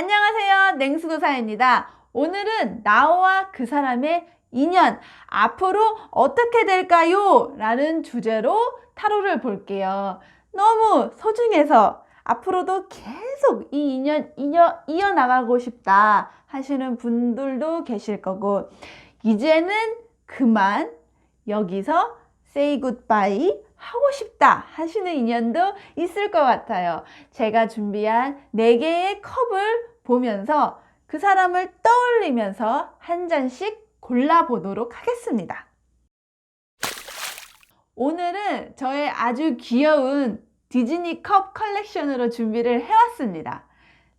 안녕하세요. 냉수도사입니다. 오늘은 나와 그 사람의 인연, 앞으로 어떻게 될까요? 라는 주제로 타로를 볼게요. 너무 소중해서 앞으로도 계속 이 인연, 인연, 이어나가고 싶다 하시는 분들도 계실 거고, 이제는 그만 여기서 say goodbye 하고 싶다 하시는 인연도 있을 것 같아요. 제가 준비한 4개의 컵을 보면서 그 사람을 떠올리면서 한 잔씩 골라보도록 하겠습니다. 오늘은 저의 아주 귀여운 디즈니 컵 컬렉션으로 준비를 해왔습니다.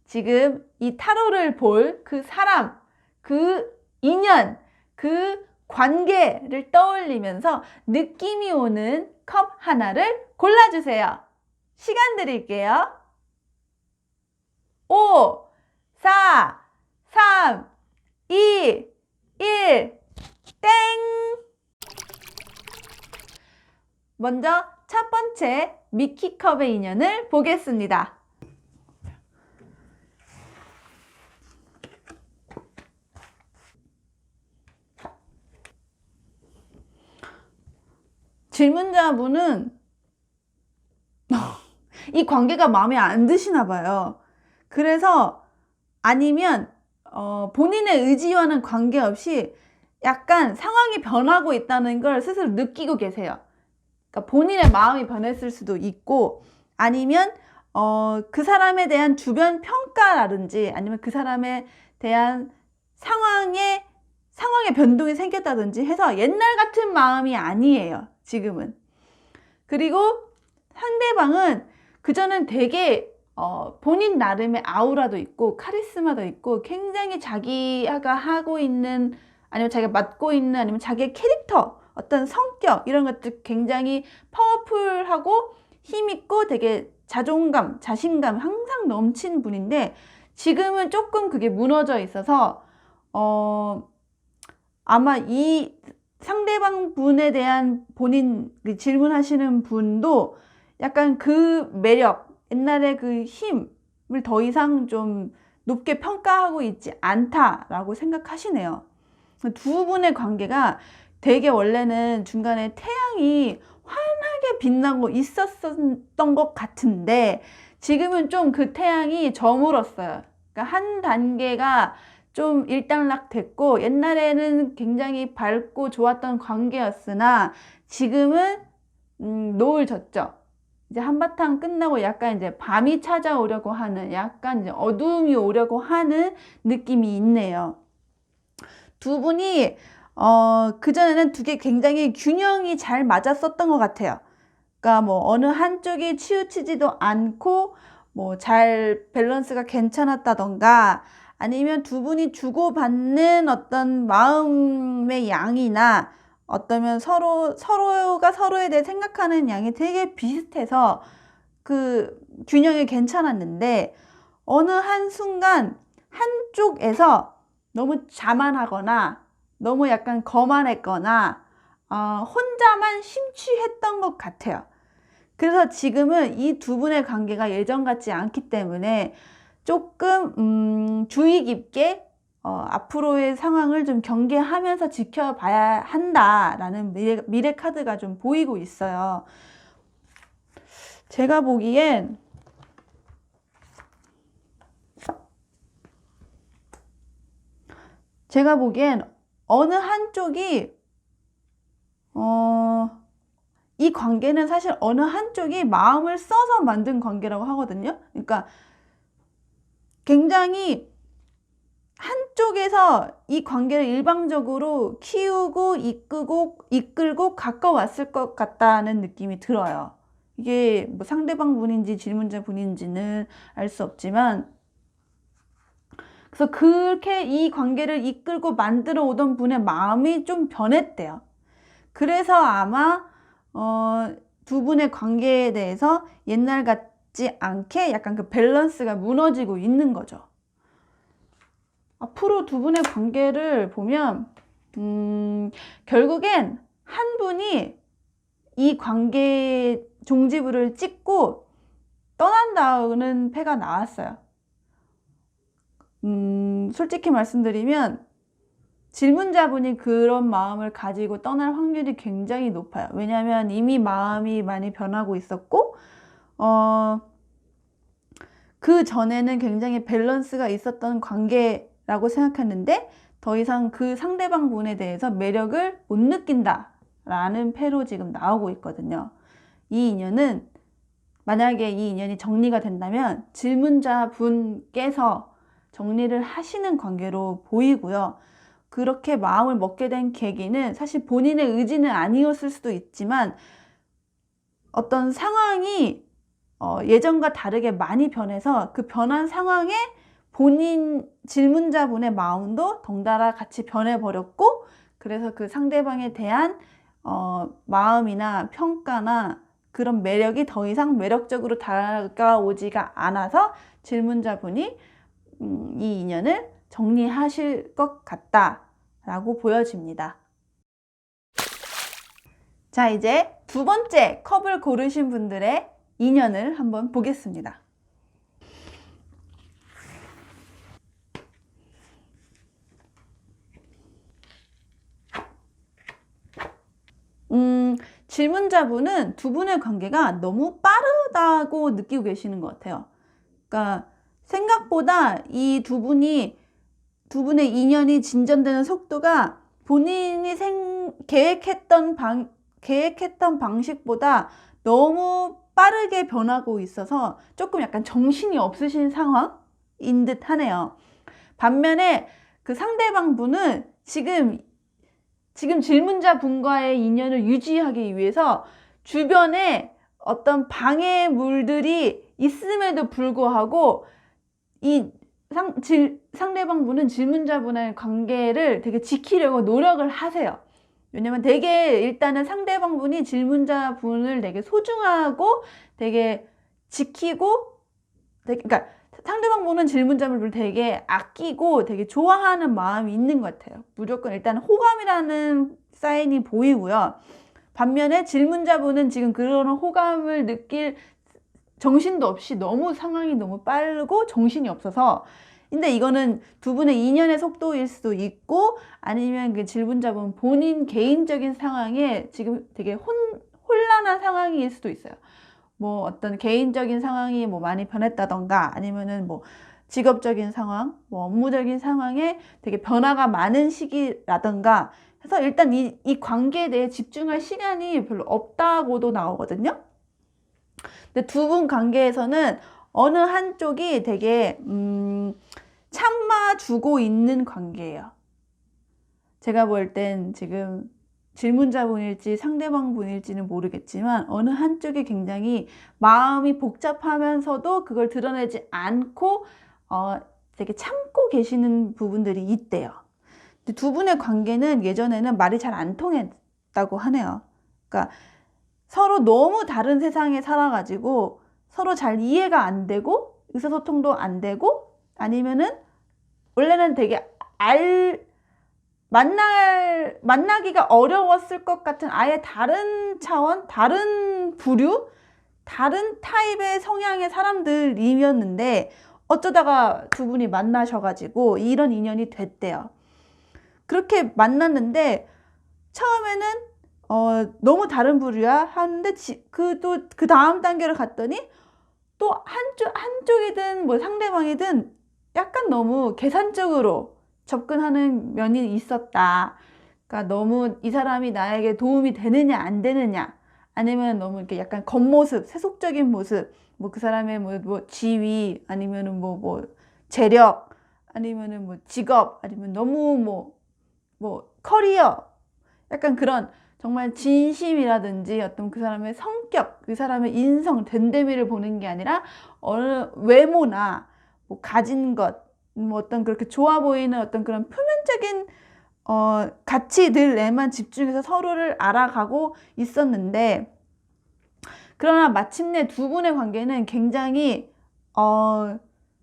지금 이 타로를 볼 그 사람, 그 인연, 그 관계를 떠올리면서 느낌이 오는 컵 하나를 골라주세요. 시간 드릴게요. 5, 4, 3, 2, 1, 땡! 먼저 첫 번째 미키컵의 인연을 보겠습니다. 질문자분은 이 관계가 마음에 안 드시나 봐요. 그래서 아니면 어, 본인의 의지와는 관계없이 약간 상황이 변하고 있다는 걸 스스로 느끼고 계세요. 그러니까 본인의 마음이 변했을 수도 있고 아니면 어, 그 사람에 대한 주변 평가라든지 아니면 그 사람에 대한 상황에 상황의 변동이 생겼다든지 해서 옛날 같은 마음이 아니에요. 지금은. 그리고 상대방은 그전엔 되게 어, 본인 나름의 아우라도 있고 카리스마도 있고 굉장히 자기가 하고 있는 아니면 자기가 맡고 있는 아니면 자기의 캐릭터 어떤 성격 이런 것들 굉장히 파워풀하고 힘있고 되게 자존감, 자신감 항상 넘친 분인데 지금은 조금 그게 무너져 있어서 어 아마 이 상대방 분에 대한 본인 그 질문하시는 분도 약간 그 매력, 옛날의 그 힘을 더 이상 좀 높게 평가하고 있지 않다라고 생각하시네요. 두 분의 관계가 되게 원래는 중간에 태양이 환하게 빛나고 있었던 것 같은데 지금은 좀 그 태양이 저물었어요. 그러니까 한 단계가 좀 일단락 됐고 옛날에는 굉장히 밝고 좋았던 관계였으나 지금은 음, 노을 졌죠. 이제 한바탕 끝나고 약간 이제 밤이 찾아오려고 하는 약간 이제 어두움이 오려고 하는 느낌이 있네요. 두 분이 어, 그전에는 두 개 굉장히 균형이 잘 맞았었던 것 같아요. 그러니까 뭐 어느 한쪽이 치우치지도 않고 뭐 잘 밸런스가 괜찮았다던가 아니면 두 분이 주고받는 어떤 마음의 양이나 어떠면 서로 서로가 서로에 대해 생각하는 양이 되게 비슷해서 그 균형이 괜찮았는데 어느 한 순간 한쪽에서 너무 자만하거나 너무 약간 거만했거나 어, 혼자만 심취했던 것 같아요. 그래서 지금은 이 두 분의 관계가 예전 같지 않기 때문에 조금 음, 주의 깊게 어, 앞으로의 상황을 좀 경계하면서 지켜봐야 한다라는 미래, 미래 카드가 좀 보이고 있어요. 제가 보기엔 제가 보기엔 어느 한쪽이 어, 이 관계는 사실 어느 한쪽이 마음을 써서 만든 관계라고 하거든요. 그러니까 굉장히 한쪽에서 이 관계를 일방적으로 키우고 이끌고 이끌고 가까웠을 것 같다는 느낌이 들어요. 이게 뭐 상대방 분인지 질문자 분인지는 알 수 없지만 그래서 그렇게 이 관계를 이끌고 만들어 오던 분의 마음이 좀 변했대요. 그래서 아마 어, 두 분의 관계에 대해서 옛날 같 지 않게 약간 그 밸런스가 무너지고 있는 거죠. 앞으로 두 분의 관계를 보면 음, 결국엔 한 분이 이 관계 종지부를 찍고 떠난다는 패가 나왔어요. 음, 솔직히 말씀드리면 질문자분이 그런 마음을 가지고 떠날 확률이 굉장히 높아요. 왜냐하면 이미 마음이 많이 변하고 있었고, 어, 그 전에는 굉장히 밸런스가 있었던 관계라고 생각했는데, 더 이상 그 상대방 분에 대해서 매력을 못 느낀다 라는 패로 지금 나오고 있거든요. 이 인연은 만약에 이 인연이 정리가 된다면 질문자 분께서 정리를 하시는 관계로 보이고요. 그렇게 마음을 먹게 된 계기는 사실 본인의 의지는 아니었을 수도 있지만 어떤 상황이 어, 예전과 다르게 많이 변해서 그 변한 상황에 본인 질문자분의 마음도 덩달아 같이 변해버렸고 그래서 그 상대방에 대한 어, 마음이나 평가나 그런 매력이 더 이상 매력적으로 다가오지가 않아서 질문자분이 음, 이 인연을 정리하실 것 같다라고 보여집니다. 자, 이제 두 번째 컵을 고르신 분들의 인연을 한번 보겠습니다. 음, 질문자분은 두 분의 관계가 너무 빠르다고 느끼고 계시는 것 같아요. 그러니까 생각보다 이 두 분이 두 분의 인연이 진전되는 속도가 본인이 생, 계획했던 방, 계획했던 방식보다 너무 빠르게 변하고 있어서 조금 약간 정신이 없으신 상황인 듯 하네요. 반면에 그 상대방 분은 지금 지금 질문자 분과의 인연을 유지하기 위해서 주변에 어떤 방해물들이 있음에도 불구하고 이 상, 질, 상대방 분은 질문자 분의 관계를 되게 지키려고 노력을 하세요. 왜냐면 되게 일단은 상대방 분이 질문자 분을 되게 소중하고 되게 지키고 되게, 그러니까 상대방 분은 질문자분을 되게 아끼고 되게 좋아하는 마음이 있는 것 같아요. 무조건 일단 호감이라는 사인이 보이고요. 반면에 질문자분은 지금 그런 호감을 느낄 정신도 없이 너무 상황이 너무 빠르고 정신이 없어서 근데 이거는 두 분의 인연의 속도일 수도 있고 아니면 그 질문자분 본인 개인적인 상황에 지금 되게 혼, 혼란한 상황일 수도 있어요. 뭐 어떤 개인적인 상황이 뭐 많이 변했다던가 아니면은 뭐 직업적인 상황, 뭐 업무적인 상황에 되게 변화가 많은 시기라던가 해서 일단 이, 이 관계에 대해 집중할 시간이 별로 없다고도 나오거든요. 근데 두 분 관계에서는 어느 한쪽이 되게 음, 참아주고 있는 관계예요. 제가 볼 땐 지금 질문자분일지 상대방분일지는 모르겠지만 어느 한쪽이 굉장히 마음이 복잡하면서도 그걸 드러내지 않고 어, 되게 참고 계시는 부분들이 있대요. 두 분의 관계는 예전에는 말이 잘 안 통했다고 하네요. 그러니까 서로 너무 다른 세상에 살아가지고 서로 잘 이해가 안 되고 의사소통도 안 되고 아니면은 원래는 되게 알 만날 만나기가 어려웠을 것 같은 아예 다른 차원, 다른 부류, 다른 타입의 성향의 사람들이었는데 어쩌다가 두 분이 만나셔가지고 이런 인연이 됐대요. 그렇게 만났는데 처음에는 어, 너무 다른 부류야 하는데 그 또 그 다음 단계를 갔더니 또 한쪽 한쪽이든 뭐 상대방이든 약간 너무 계산적으로 접근하는 면이 있었다. 그러니까 너무 이 사람이 나에게 도움이 되느냐 안 되느냐 아니면 너무 이렇게 약간 겉모습 세속적인 모습 뭐 그 사람의 뭐, 뭐 지위 아니면은 뭐뭐 재력 아니면은 뭐 직업 아니면 너무 뭐뭐 뭐 커리어 약간 그런 정말 진심이라든지 어떤 그 사람의 성격, 그 사람의 인성, 됨됨이를 보는 게 아니라 어느 외모나 뭐 가진 것, 뭐 어떤 그렇게 좋아 보이는 어떤 그런 표면적인 어, 가치들에만 집중해서 서로를 알아가고 있었는데 그러나 마침내 두 분의 관계는 굉장히 어,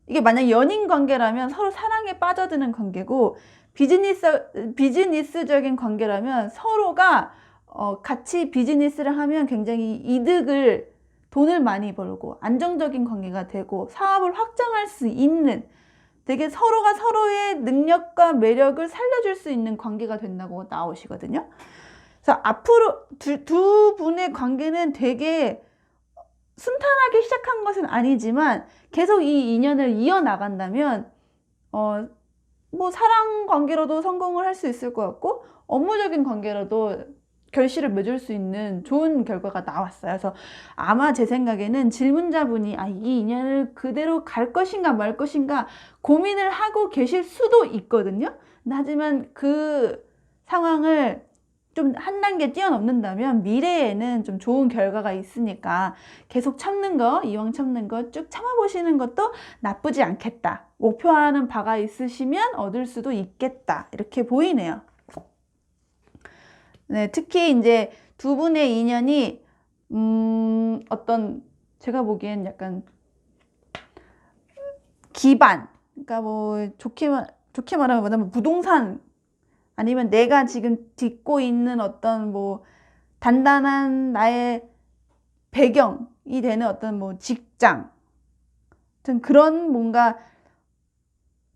이게 만약 연인 관계라면 서로 사랑에 빠져드는 관계고 비즈니스 비즈니스적인 관계라면 서로가 어, 같이 비즈니스를 하면 굉장히 이득을 돈을 많이 벌고 안정적인 관계가 되고 사업을 확장할 수 있는 되게 서로가 서로의 능력과 매력을 살려줄 수 있는 관계가 된다고 나오시거든요. 그래서 앞으로 두, 두 분의 관계는 되게 순탄하게 시작한 것은 아니지만 계속 이 인연을 이어나간다면 어, 뭐 사랑 관계로도 성공을 할 수 있을 것 같고 업무적인 관계로도 결실을 맺을 수 있는 좋은 결과가 나왔어요. 그래서 아마 제 생각에는 질문자분이 아, 이 인연을 그대로 갈 것인가 말 것인가 고민을 하고 계실 수도 있거든요. 하지만 그 상황을 좀 한 단계 뛰어넘는다면 미래에는 좀 좋은 결과가 있으니까 계속 참는 거, 이왕 참는 거 쭉 참아보시는 것도 나쁘지 않겠다. 목표하는 바가 있으시면 얻을 수도 있겠다. 이렇게 보이네요. 네, 특히 이제 두 분의 인연이 음, 어떤 제가 보기엔 약간 기반, 그러니까 뭐 좋게 말 좋게 말하면 뭐냐면 부동산 아니면 내가 지금 딛고 있는 어떤 뭐 단단한 나의 배경이 되는 어떤 뭐 직장, 같은 그런 뭔가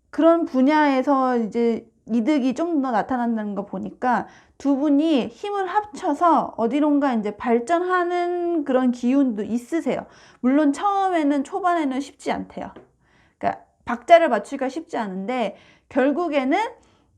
그런 분야에서 이제 이득이 좀 더 나타난다는 거 보니까 두 분이 힘을 합쳐서 어디론가 이제 발전하는 그런 기운도 있으세요. 물론 처음에는 초반에는 쉽지 않대요. 그러니까 박자를 맞추기가 쉽지 않은데 결국에는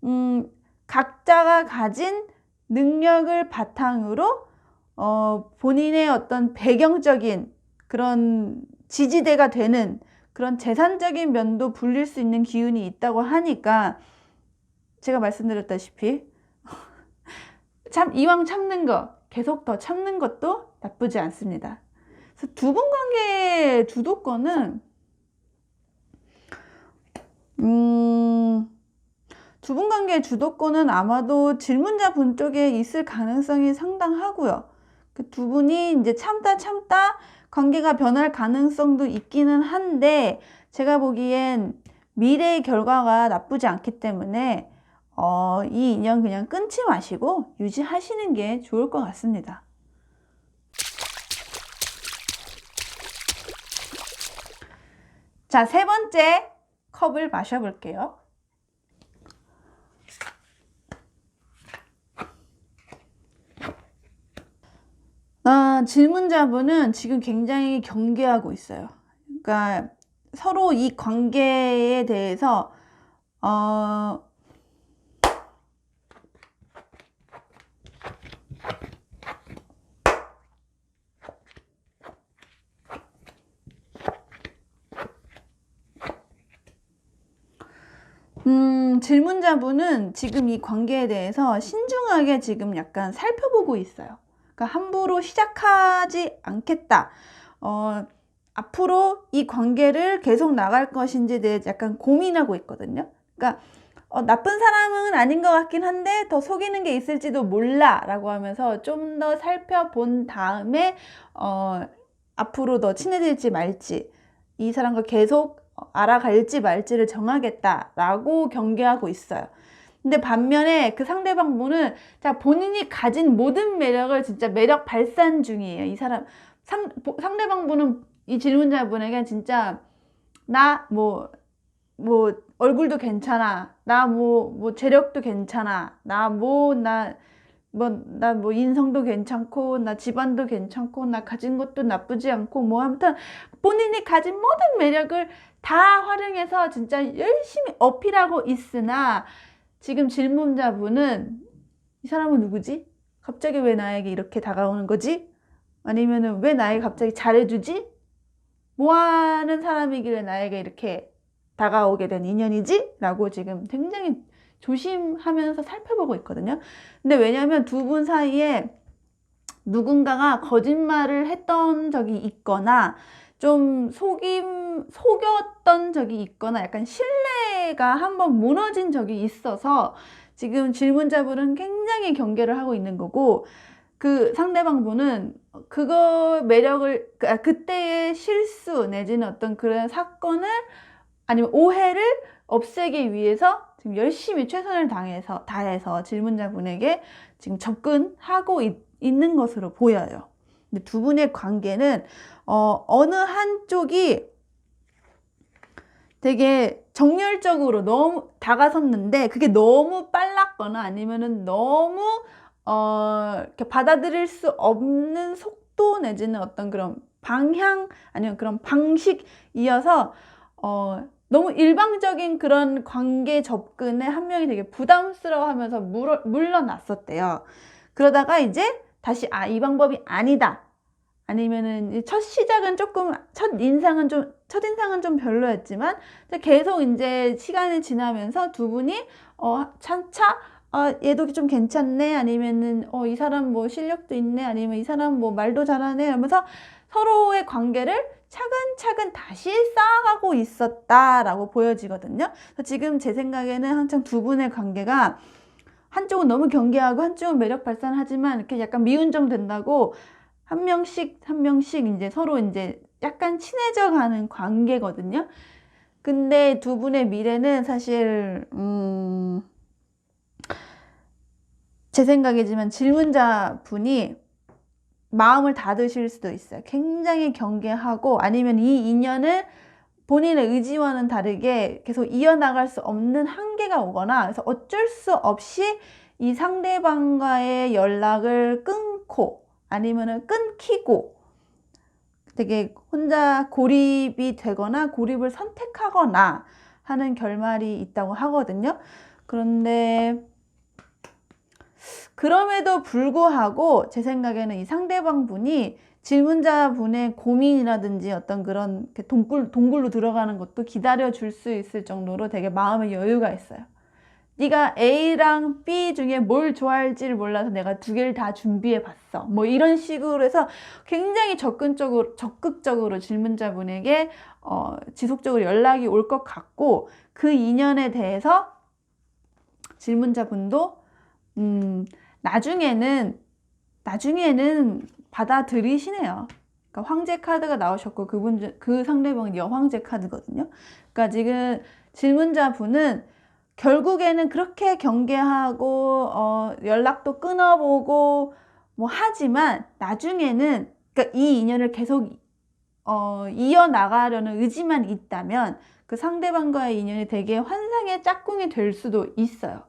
음, 각자가 가진 능력을 바탕으로 어, 본인의 어떤 배경적인 그런 지지대가 되는 그런 재산적인 면도 불릴 수 있는 기운이 있다고 하니까 제가 말씀드렸다시피 참 이왕 참는 거 계속 더 참는 것도 나쁘지 않습니다. 그래서 두 분 관계의 주도권은 음, 두 분 관계의 주도권은 아마도 질문자 분 쪽에 있을 가능성이 상당하고요. 그 두 분이 이제 참다 참다 관계가 변할 가능성도 있기는 한데 제가 보기엔 미래의 결과가 나쁘지 않기 때문에 어, 이 인연 그냥 끊지 마시고 유지하시는 게 좋을 것 같습니다. 자, 세 번째 컵을 마셔볼게요. 아, 질문자분은 지금 굉장히 경계하고 있어요. 그러니까 서로 이 관계에 대해서 어, 음, 질문자분은 지금 이 관계에 대해서 신중하게 지금 약간 살펴보고 있어요. 그러니까 함부로 시작하지 않겠다. 어, 앞으로 이 관계를 계속 나갈 것인지에 대해 약간 고민하고 있거든요. 그러니까 어, 나쁜 사람은 아닌 것 같긴 한데 더 속이는 게 있을지도 몰라 라고 하면서 좀 더 살펴본 다음에 어, 앞으로 더 친해질지 말지 이 사람과 계속 알아갈지 말지를 정하겠다라고 경계하고 있어요. 근데 반면에 그 상대방 분은 자 본인이 가진 모든 매력을 진짜 매력 발산 중이에요. 이 사람 상, 상대방 분은 이 질문자분에게 진짜 나 뭐뭐 얼굴도 괜찮아. 나뭐뭐 재력도 괜찮아. 나 뭐 나 뭐나뭐 인성도 괜찮고 나 집안도 괜찮고 나 가진 것도 나쁘지 않고 뭐 아무튼 본인이 가진 모든 매력을 다 활용해서 진짜 열심히 어필하고 있으나 지금 질문자분은 이 사람은 누구지? 갑자기 왜 나에게 이렇게 다가오는 거지? 아니면은 왜 나에게 갑자기 잘해주지? 뭐 하는 사람이길래 나에게 이렇게 다가오게 된 인연이지? 라고 지금 굉장히 조심하면서 살펴보고 있거든요. 근데 왜냐하면 두 분 사이에 누군가가 거짓말을 했던 적이 있거나 좀 속임, 속였던 적이 있거나 약간 신뢰가 한번 무너진 적이 있어서 지금 질문자분은 굉장히 경계를 하고 있는 거고 그 상대방 분은 그거 매력을 그, 아, 그때의 실수 내지는 어떤 그런 사건을 아니면 오해를 없애기 위해서 지금 열심히 최선을 당해서 다해서 질문자분에게 지금 접근하고 있, 있는 것으로 보여요. 근데 두 분의 관계는 어, 어느 한쪽이 되게 정열적으로 너무 다가섰는데 그게 너무 빨랐거나 아니면은 너무 어 이렇게 받아들일 수 없는 속도 내지는 어떤 그런 방향 아니면 그런 방식이어서 어 너무 일방적인 그런 관계 접근에 한 명이 되게 부담스러워하면서 물어, 물러났었대요. 그러다가 이제 다시 아 이 방법이 아니다. 아니면은 첫 시작은 조금 첫 인상은 좀 첫 인상은 좀 별로였지만 계속 이제 시간이 지나면서 두 분이 어 차차 아 얘도 좀 괜찮네 아니면은 어 이 사람 뭐 실력도 있네 아니면 이 사람 뭐 말도 잘하네 하면서 서로의 관계를 차근차근 다시 쌓아가고 있었다라고 보여지거든요. 지금 제 생각에는 한창 두 분의 관계가 한쪽은 너무 경계하고 한쪽은 매력 발산하지만 이렇게 약간 미운정 된다고 한 명씩 한 명씩 이제 서로 이제 약간 친해져 가는 관계거든요. 근데 두 분의 미래는 사실 음, 제 생각이지만 질문자 분이 마음을 닫으실 수도 있어요. 굉장히 경계하고 아니면 이 인연을 본인의 의지와는 다르게 계속 이어나갈 수 없는 한계가 오거나 그래서 어쩔 수 없이 이 상대방과의 연락을 끊고 아니면은 끊기고 되게 혼자 고립이 되거나 고립을 선택하거나 하는 결말이 있다고 하거든요. 그런데 그럼에도 불구하고 제 생각에는 이 상대방 분이 질문자 분의 고민이라든지 어떤 그런 동굴, 동굴로 들어가는 것도 기다려 줄 수 있을 정도로 되게 마음의 여유가 있어요. 네가 A랑 B 중에 뭘 좋아할지를 몰라서 내가 두 개를 다 준비해 봤어. 뭐 이런 식으로 해서 굉장히 접근적으로, 적극적으로 질문자분에게 어, 지속적으로 연락이 올 것 같고 그 인연에 대해서 질문자분도 음, 나중에는 나중에는 받아들이시네요. 그러니까 황제 카드가 나오셨고 그분 그 상대방은 여황제 카드거든요. 그러니까 지금 질문자 분은 결국에는 그렇게 경계하고 어, 연락도 끊어보고 뭐 하지만 나중에는 그러니까 이 인연을 계속 어, 이어나가려는 의지만 있다면 그 상대방과의 인연이 되게 환상의 짝꿍이 될 수도 있어요.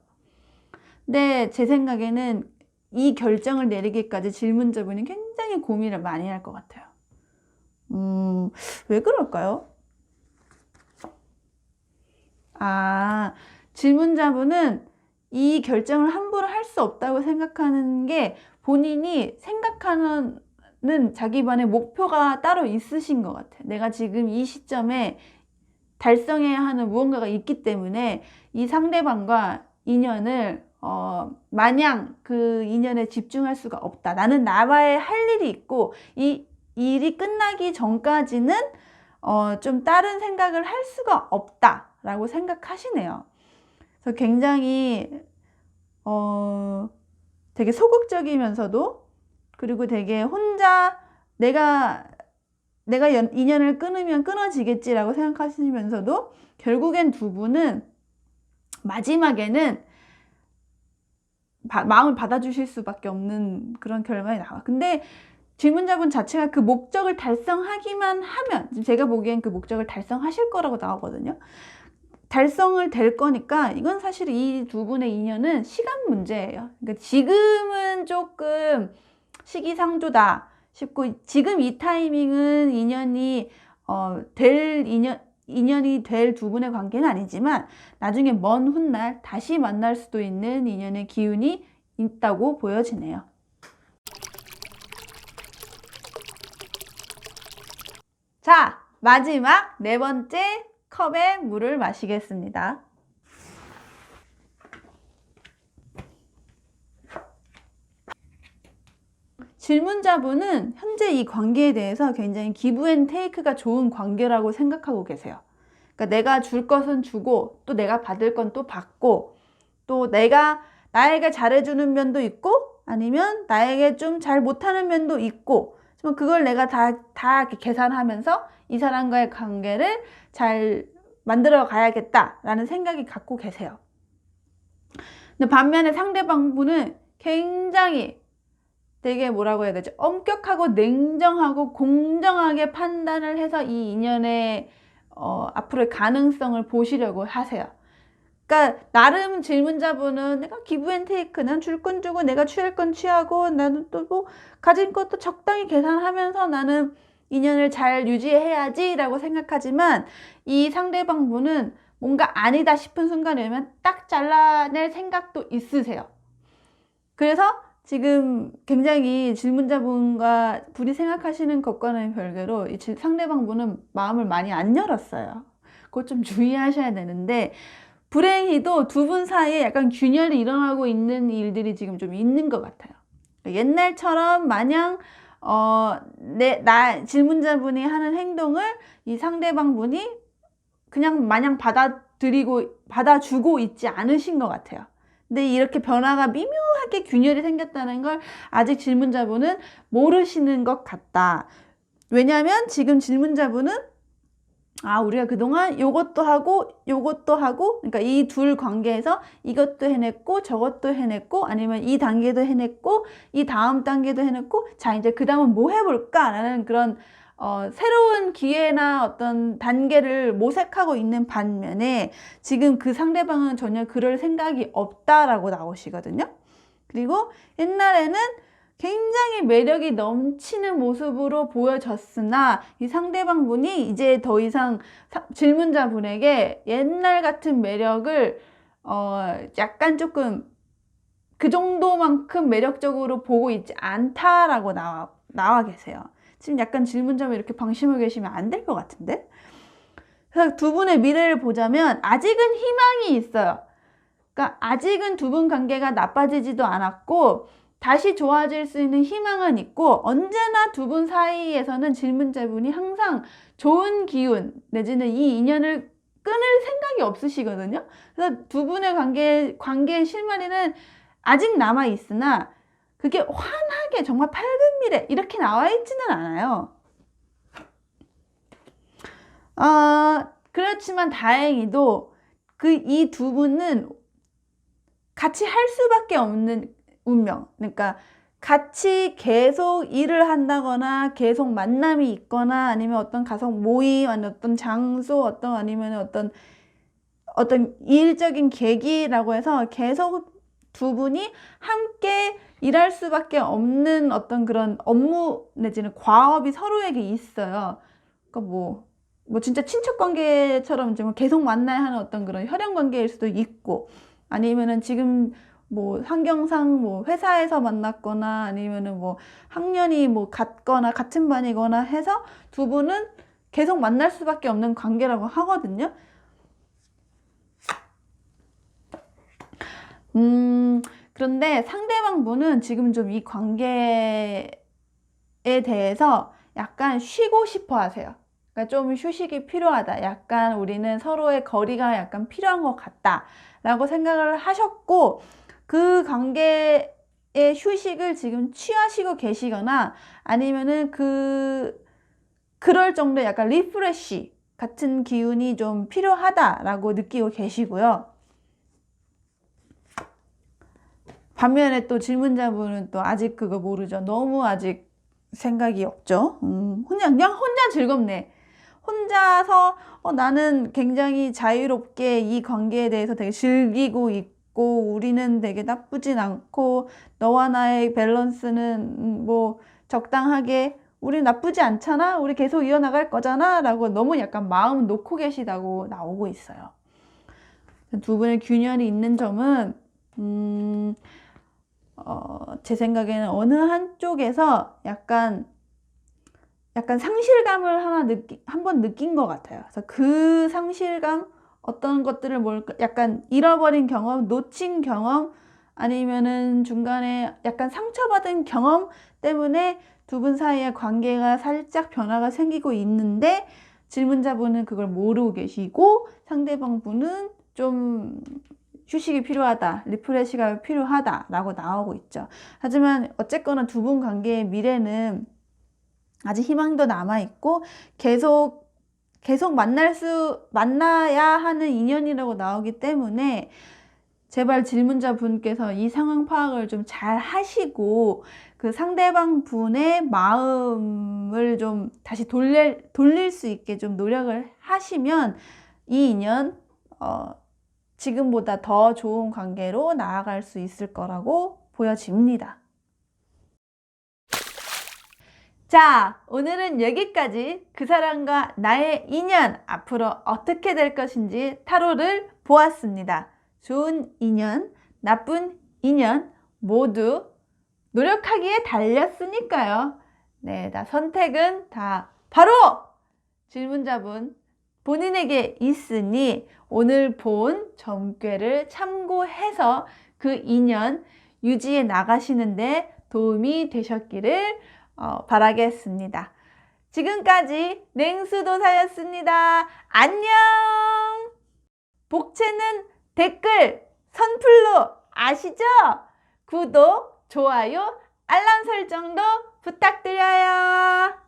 근데 제 생각에는 이 결정을 내리기까지 질문자분이 굉장히 고민을 많이 할 것 같아요. 음, 왜 그럴까요? 아, 질문자분은 이 결정을 함부로 할 수 없다고 생각하는 게 본인이 생각하는 자기만의 목표가 따로 있으신 것 같아요. 내가 지금 이 시점에 달성해야 하는 무언가가 있기 때문에 이 상대방과 인연을 어, 마냥 그 인연에 집중할 수가 없다. 나는 나와의 할 일이 있고, 이 일이 끝나기 전까지는 어, 좀 다른 생각을 할 수가 없다라고 생각하시네요. 그래서 굉장히 어, 되게 소극적이면서도 그리고 되게 혼자 내가 내가 연, 인연을 끊으면 끊어지겠지라고 생각하시면서도 결국엔 두 분은 마지막에는 바, 마음을 받아주실 수밖에 없는 그런 결말이 나와. 근데 질문자분 자체가 그 목적을 달성하기만 하면 제가 보기엔 그 목적을 달성하실 거라고 나오거든요. 달성을 될 거니까 이건 사실 이 두 분의 인연은 시간 문제예요. 그러니까 지금은 조금 시기상조다 싶고 지금 이 타이밍은 인연이 어, 될 인연 인연이 될 두 분의 관계는 아니지만 나중에 먼 훗날 다시 만날 수도 있는 인연의 기운이 있다고 보여지네요. 자, 마지막 네 번째 컵에 물을 마시겠습니다. 질문자분은 현재 이 관계에 대해서 굉장히 기브 앤 테이크가 좋은 관계라고 생각하고 계세요. 그러니까 내가 줄 것은 주고 또 내가 받을 건 또 받고 또 내가 나에게 잘해주는 면도 있고 아니면 나에게 좀 잘 못하는 면도 있고 그걸 내가 다, 다 계산하면서 이 사람과의 관계를 잘 만들어 가야겠다라는 생각이 갖고 계세요. 근데 반면에 상대방 분은 굉장히 되게 뭐라고 해야 되죠? 엄격하고 냉정하고 공정하게 판단을 해서 이 인연에 어, 앞으로의 가능성을 보시려고 하세요. 그러니까 나름 질문자분은 내가 기브앤테이크 난 줄 건 주고 내가 취할 건 취하고 나는 또 뭐 가진 것도 적당히 계산하면서 나는 인연을 잘 유지해야지 라고 생각하지만 이 상대방 분은 뭔가 아니다 싶은 순간에 오면 딱 잘라낼 생각도 있으세요. 그래서 지금 굉장히 질문자분과 분이 생각하시는 것과는 별개로 이 질- 상대방 분은 마음을 많이 안 열었어요. 그거 좀 주의하셔야 되는데 불행히도 두 분 사이에 약간 균열이 일어나고 있는 일들이 지금 좀 있는 것 같아요. 옛날처럼 마냥 어, 내, 나, 질문자분이 하는 행동을 이 상대방 분이 그냥 마냥 받아들이고, 받아주고 있지 않으신 것 같아요. 근데 이렇게 변화가 미묘하게 균열이 생겼다는 걸 아직 질문자분은 모르시는 것 같다. 왜냐하면 지금 질문자분은 아, 우리가 그동안 요것도 하고, 요것도 하고, 그러니까 이 둘 관계에서 이것도 해냈고, 저것도 해냈고, 아니면 이 단계도 해냈고, 이 다음 단계도 해냈고, 자, 이제 그 다음은 뭐 해볼까 라는 그런, 어, 새로운 기회나 어떤 단계를 모색하고 있는 반면에 지금 그 상대방은 전혀 그럴 생각이 없다라고 나오시거든요. 그리고 옛날에는 굉장히 매력이 넘치는 모습으로 보여졌으나 이 상대방 분이 이제 더 이상 사- 질문자 분에게 옛날 같은 매력을 어 약간 조금 그 정도만큼 매력적으로 보고 있지 않다라고 나와 나와 계세요. 지금 약간 질문자분 이렇게 방심하고 계시면 안 될 것 같은데. 두 분의 미래를 보자면 아직은 희망이 있어요. 그러니까 아직은 두 분 관계가 나빠지지도 않았고 다시 좋아질 수 있는 희망은 있고 언제나 두 분 사이에서는 질문자분이 항상 좋은 기운 내지는 이 인연을 끊을 생각이 없으시거든요. 그래서 두 분의 관계 관계의 실마리는 아직 남아 있으나 그게 환하게 정말 밝은 미래 이렇게 나와 있지는 않아요. 아 그렇지만 다행히도 그 이 두 분은 같이 할 수밖에 없는 운명. 그러니까 같이 계속 일을 한다거나 계속 만남이 있거나 아니면 어떤 가족 모임 아니면 어떤 장소 어떤 아니면 어떤 어떤 일적인 계기라고 해서 계속 두 분이 함께 일할 수밖에 없는 어떤 그런 업무 내지는 과업이 서로에게 있어요. 그러니까 뭐, 뭐 진짜 친척 관계처럼 이제 뭐 계속 만나야 하는 어떤 그런 혈연 관계일 수도 있고 아니면은 지금 뭐 환경상 뭐 회사에서 만났거나 아니면은 뭐 학년이 뭐 같거나 같은 반이거나 해서 두 분은 계속 만날 수밖에 없는 관계라고 하거든요. 음, 그런데 상대방 분은 지금 좀 이 관계에 대해서 약간 쉬고 싶어 하세요. 그러니까 좀 휴식이 필요하다. 약간 우리는 서로의 거리가 약간 필요한 것 같다. 라고 생각을 하셨고, 그 관계의 휴식을 지금 취하시고 계시거나 아니면은 그, 그럴 정도의 약간 리프레쉬 같은 기운이 좀 필요하다라고 느끼고 계시고요. 반면에 또 질문자분은 또 아직 그거 모르죠. 너무 아직 생각이 없죠. 음, 혼자, 그냥 혼자 즐겁네. 혼자서 어, 나는 굉장히 자유롭게 이 관계에 대해서 되게 즐기고 있고 우리는 되게 나쁘진 않고 너와 나의 밸런스는 음, 뭐 적당하게 우리 나쁘지 않잖아? 우리 계속 이어나갈 거잖아? 라고 너무 약간 마음 놓고 계시다고 나오고 있어요. 두 분의 균열이 있는 점은 음, 어, 제 생각에는 어느 한쪽에서 약간 약간 상실감을 하나 느끼 한번 느낀 것 같아요. 그래서 그 상실감 어떤 것들을 뭘 약간 잃어버린 경험, 놓친 경험 아니면은 중간에 약간 상처받은 경험 때문에 두 분 사이의 관계가 살짝 변화가 생기고 있는데 질문자분은 그걸 모르고 계시고 상대방 분은 좀 휴식이 필요하다, 리프레시가 필요하다라고 나오고 있죠. 하지만 어쨌거나 두 분 관계의 미래는 아직 희망도 남아 있고 계속 계속 만날 수 만나야 하는 인연이라고 나오기 때문에 제발 질문자 분께서 이 상황 파악을 좀 잘 하시고 그 상대방 분의 마음을 좀 다시 돌릴, 돌릴 수 있게 좀 노력을 하시면 이 인연, 어, 지금보다 더 좋은 관계로 나아갈 수 있을 거라고 보여집니다. 자, 오늘은 여기까지 그 사람과 나의 인연 앞으로 어떻게 될 것인지 타로를 보았습니다. 좋은 인연, 나쁜 인연 모두 노력하기에 달렸으니까요. 네, 다 선택은 다 바로 질문자분 본인에게 있으니 오늘 본 점괘를 참고해서 그 인연 유지해 나가시는데 도움이 되셨기를 어, 바라겠습니다. 지금까지 냉수도사였습니다. 안녕! 복채는 댓글, 선플로 아시죠? 구독, 좋아요, 알람 설정도 부탁드려요.